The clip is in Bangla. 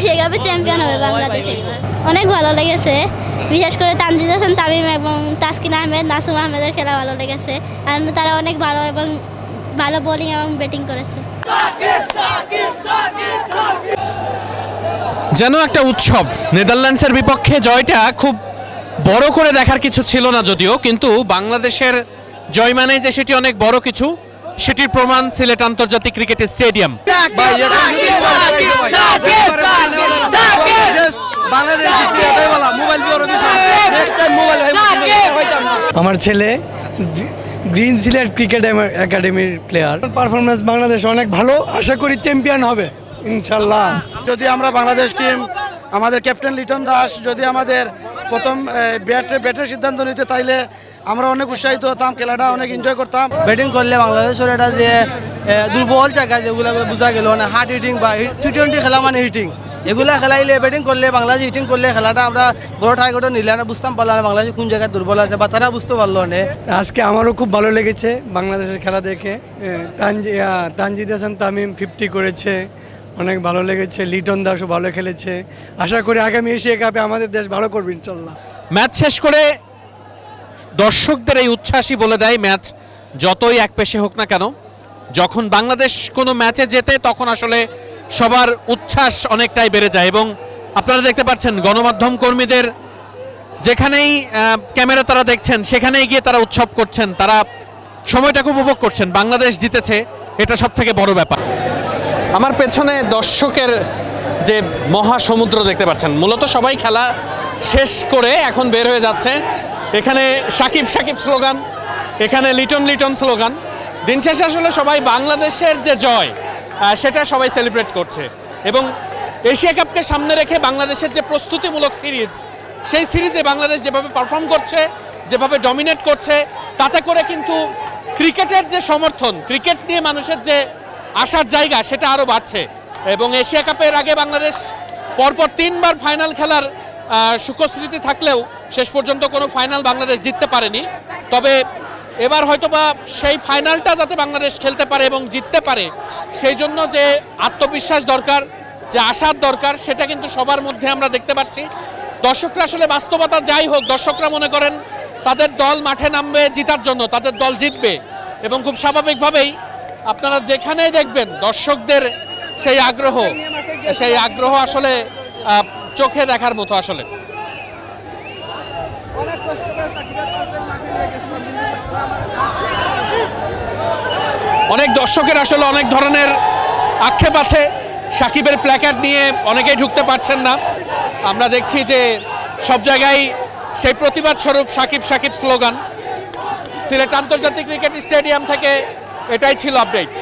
এশিয়া কাপে চ্যাম্পিয়ন হবে বাংলাদেশ এইবার অনেক ভালো লেগেছে। বিশেষ করে তানজিদ হাসান তামিম এবং তাসকিন আহমেদ নাসুম আহমেদের খেলা ভালো লেগেছে। আর তারা অনেক ভালো এবং ভালো বোলিং এবং ব্যাটিং করেছে। যেন একটা উৎসব। নেদারল্যান্ডসের বিপক্ষে জয়টা খুব বড় করে দেখার কিছু ছিল না যদিও কিন্তু বাংলাদেশের জয় মানে যে সেটি অনেক বড় কিছু সেটির প্রমাণ সিলেট আন্তর্জাতিক ক্রিকেট স্টেডিয়াম। আমার ছেলে গ্রিন সিলেট ক্রিকেট একাডেমির প্লেয়ার পারফরমেন্স বাংলাদেশ অনেক ভালো আশা করি চ্যাম্পিয়ন হবে ইনশাল্লাহ। যদি আমরা বাংলাদেশ টিম আমাদের ক্যাপ্টেন লিটন দাস যদি আমাদের প্রথম ব্যাটে ব্যাটের সিদ্ধান্ত নিতে তাইলে আমরা অনেক উৎসাহিত হতাম খেলাটা অনেক এনজয় করতাম। ব্যাটিং করলে বাংলাদেশের এটা যে দুর্বল জায়গা যেগুলো বোঝা গেল না হার্ড হিটিং বা টি টোয়েন্টি খেলা মানে হিটিং এগুলা খেলাইলে ব্যাটিং করলে বাংলাদেশ হিটিং করলে খেলাটা আমরা বড় টার্গেটও নিলে না বুঝতাম পারলাম না বাংলাদেশ কোন জায়গায় দুর্বল আছে বা তারা বুঝতে পারল না। আজকে আমারও খুব ভালো লেগেছে বাংলাদেশের খেলা দেখে। তানজি- তানজিদ হাসান তামিম ফিফটি করেছে অনেক ভালো লেগেছে। লিটন দাসও ভালো খেলেছে। আশা করি আগামী এশিয়া কাপে আমাদের দেশ ভালো করবে ইনশাল্লাহ। ম্যাচ শেষ করে দর্শকদের এই উচ্ছ্বাসই বলে দেয় ম্যাচ যতই এক পেশে হোক না কেন। যখন বাংলাদেশ কোনো ম্যাচে জেতে তখন আসলে সবার উচ্ছ্বাস অনেকটাই বেড়ে যায় এবং আপনারা দেখতে পাচ্ছেন গণমাধ্যম কর্মীদের যেখানেই ক্যামেরা তারা দেখছেন, সেখানেই গিয়ে তারা উৎসব করছেন, তারা সময়টাকে উপভোগ করছেন। বাংলাদেশ জিতেছে, এটা সব থেকে বড় ব্যাপার। আমার পেছনে দর্শকের যে মহাসমুদ্র দেখতে পাচ্ছেন, মূলত সবাই খেলা শেষ করে এখন বের হয়ে যাচ্ছে। এখানে সাকিব সাকিব স্লোগান, এখানে লিটন লিটন স্লোগান। দিন শেষে আসলে সবাই বাংলাদেশের যে জয় সেটা সবাই সেলিব্রেট করছে। এবং এশিয়া কাপকে সামনে রেখে বাংলাদেশের যে প্রস্তুতিমূলক সিরিজ সেই সিরিজে বাংলাদেশ যেভাবে পারফর্ম করছে, যেভাবে ডমিনেট করছে, তাতে করে কিন্তু ক্রিকেটের যে সমর্থন, ক্রিকেট নিয়ে মানুষের যে আসার জায়গা, সেটা আরও বাড়ছে। এবং এশিয়া কাপের আগে বাংলাদেশ পরপর তিনবার ফাইনাল খেলার সুখস্মৃতি থাকলেও শেষ পর্যন্ত কোনো ফাইনাল বাংলাদেশ জিততে পারেনি। তবে এবার হয়তোবা সেই ফাইনালটা যাতে বাংলাদেশ খেলতে পারে এবং জিততে পারে, সেই জন্য যে আত্মবিশ্বাস দরকার, যে আশার দরকার, সেটা কিন্তু সবার মধ্যে আমরা দেখতে পাচ্ছি। দর্শকরা আসলে বাস্তবতা যাই হোক, দর্শকরা মনে করেন তাদের দল মাঠে নামবে জিতার জন্য, তাদের দল জিতবে। এবং খুব স্বাভাবিকভাবেই আপনারা যেখানেই দেখবেন দর্শকদের সেই আগ্রহ সেই আগ্রহ আসলে চোখে দেখার মতো আসলে। অনেক দর্শকের আসলে অনেক ধরনের আক্ষেপ আছে। সাকিবের প্ল্যাকার্ড নিয়ে অনেকেই ঢুকতে পারছেন না। আমরা দেখছি যে সব জায়গায় সেই প্রতিবাদ স্বরূপ সাকিব সাকিব স্লোগান। সিলেট আন্তর্জাতিক ক্রিকেট স্টেডিয়াম থেকে এটাই ছিল আপডেট